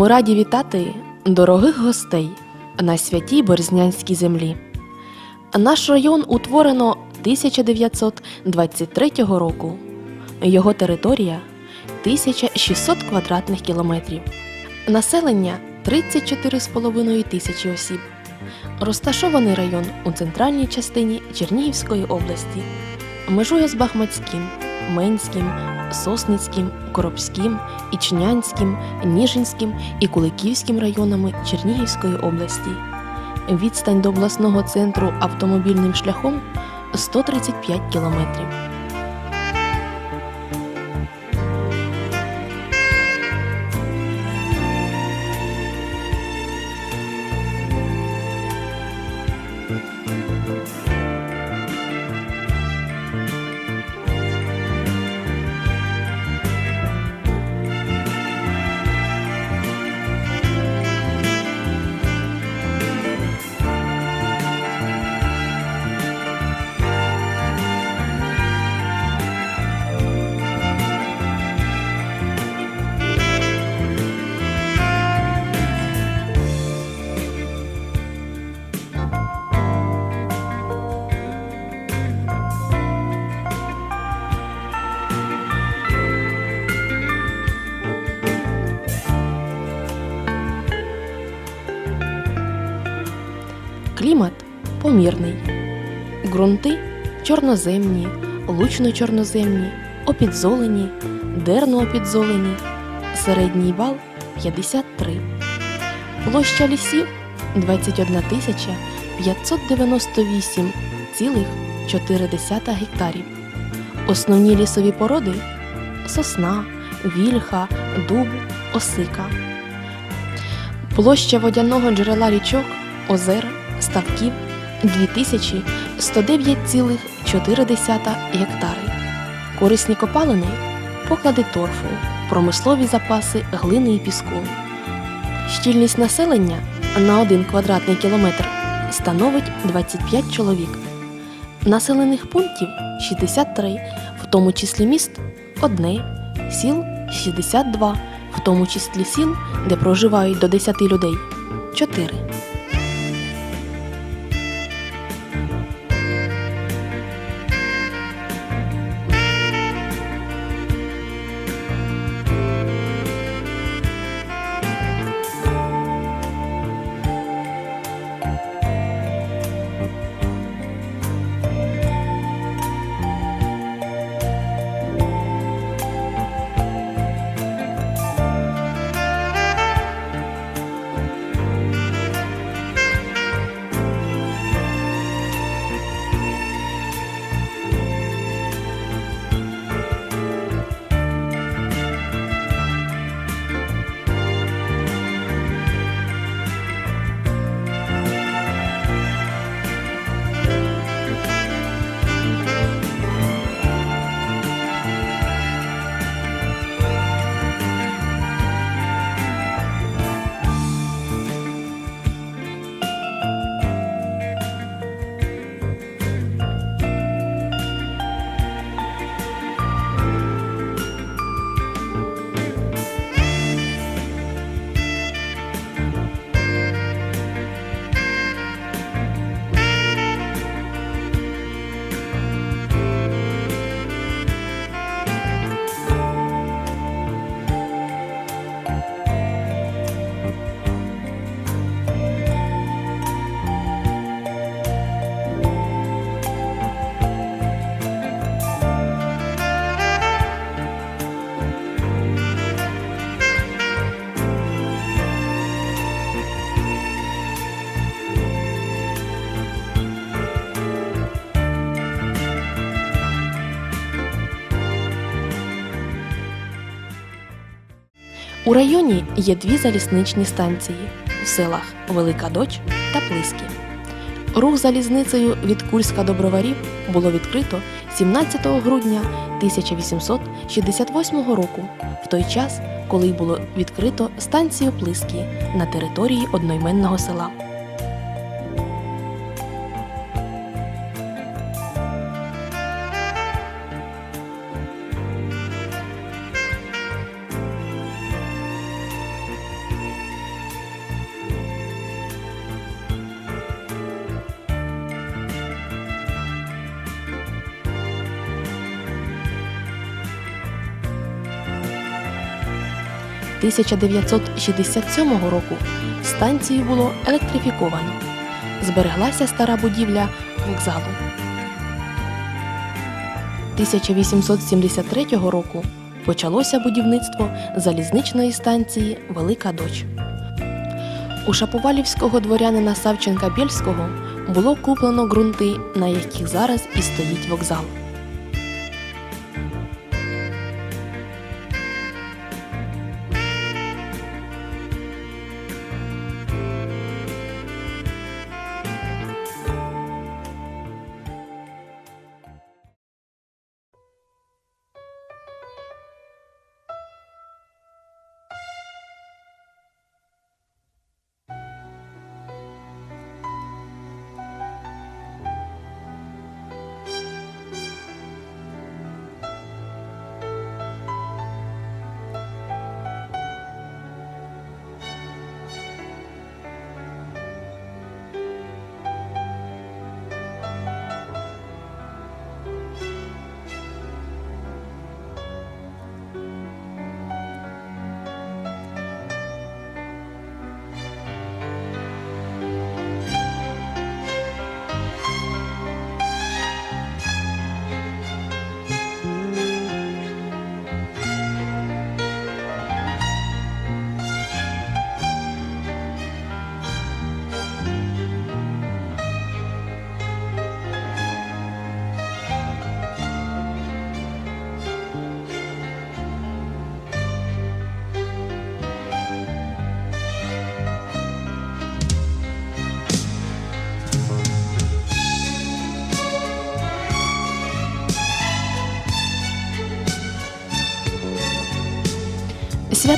Ми раді вітати дорогих гостей на святій Борзнянській землі. Наш район утворено 1923 року. Його територія 1600 квадратних кілометрів. Населення 34,5 тисячі осіб. Розташований район у центральній частині Чернігівської області. Межує з Бахмацьким, Менським, Сосницьким, Коробським, Ічнянським, Ніжинським і Куликівським районами Чернігівської області. Відстань до обласного центру автомобільним шляхом 135 кілометрів. Клімат помірний. Ґрунти чорноземні, лучно-чорноземні, опідзолені, дерно-опідзолені. Середній вал 53. Площа лісів 21 тисяча 598,4 гектарів. Основні лісові породи сосна, вільха, дуб, осика. Площа водяного джерела річок, озер, ставків 2109,4 гектари. Корисні копалини поклади торфу, промислові запаси глини і піску. Щільність населення на 1 квадратний кілометр становить 25 чоловік. Населених пунктів 63, в тому числі міст одне, сіл 62, в тому числі сіл, де проживають до 10 людей 4. У районі є дві залізничні станції в селах Велика Доч та Плиски. Рух залізницею від Курська до Броварів було відкрито 17 грудня 1868 року, в той час, коли було відкрито станцію Плиски на території одноіменного села. 1967 року станцію було електрифіковано. Збереглася стара будівля вокзалу. 1873 року почалося будівництво залізничної станції Велика Доч. У шаповалівського дворянина Савченка Бєльського було куплено ґрунти, на яких зараз і стоїть вокзал.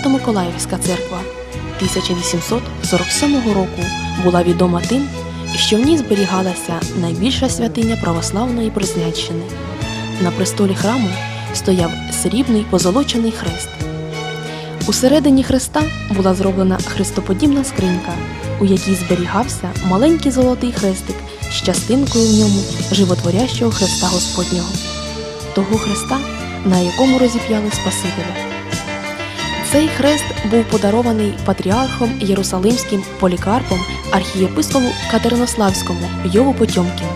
Свято-Миколаївська церква 1847 року була відома тим, що в ній зберігалася найбільша святиня православної Преснянщини. На престолі храму стояв срібний позолочений хрест. Усередині хреста була зроблена хрестоподібна скринька, у якій зберігався маленький золотий хрестик з частинкою в ньому животворящого хреста Господнього, того хреста, на якому розіп'яли Спасителя. Цей хрест був подарований патріархом Єрусалимським полікарпом архієпископу Катеринославському Йову Потьомкіну.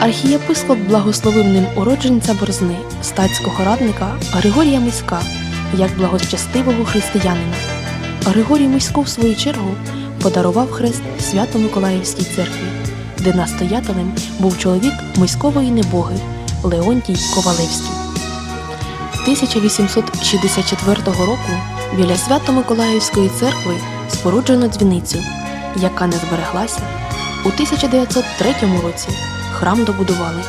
Архієпископ благословив ним уродженця Борзни, статського радника Григорія Миська, як благочестивого християнина. Григорій Мисько, в свою чергу, подарував хрест Свято-Миколаївській церкві, де настоятелем був чоловік миськової небоги Леонтій Ковалевський. 1864 року біля Свято-Миколаївської церкви споруджено дзвіницю, яка не збереглася. У 1903 році храм добудували.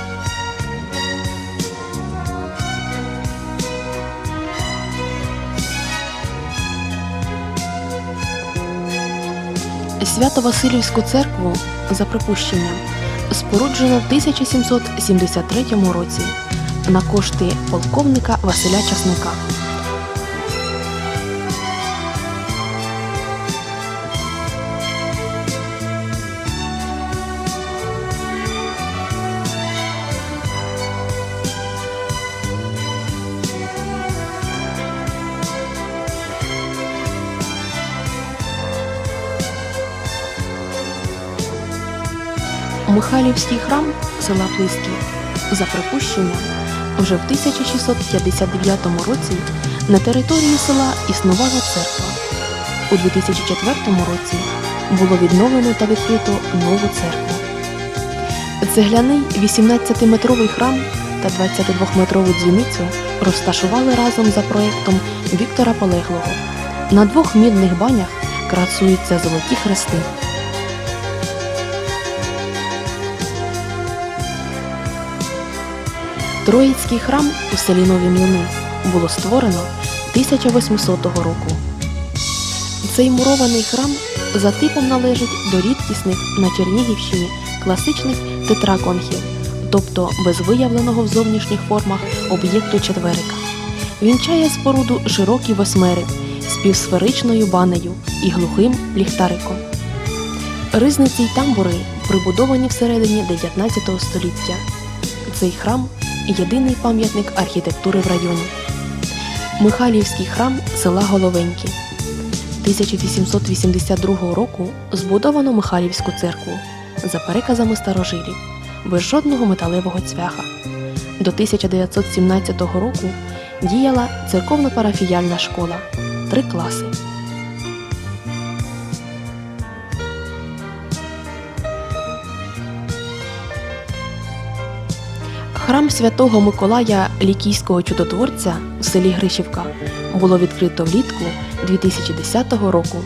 Свято-Василівську церкву, за припущенням, споруджено в 1773 році на кошти полковника Василя Часника. Михайлівський храм села Плиски, за припущенням, вже в 1659 році на території села існувала церква. У 2004 році було відновлено та відкрито нову церкву. Цегляний 18-метровий храм та 22-метрову дзвіницю розташували разом за проєктом Віктора Полеглого. На двох мідних банях красуються золоті хрести. Троїцький храм у селі Нові Млини було створено 1800 року. Цей мурований храм за типом належить до рідкісних на Чернігівщині класичних тетраконхів, тобто без виявленого в зовнішніх формах об'єкту четверика. Вінчає споруду широкий восьмерик з півсферичною банею і глухим ліхтариком. Ризниці й тамбури прибудовані всередині 19 століття. Цей храм єдиний пам'ятник архітектури в районі. Михайлівський храм села Головенькі. 1882 року збудовано Михайлівську церкву за переказами старожилів, без жодного металевого цвяха. До 1917 року діяла церковно-парафіяльна школа, три класи. Храм святого Миколая Лікійського чудотворця в селі Гришівка було відкрито влітку 2010 року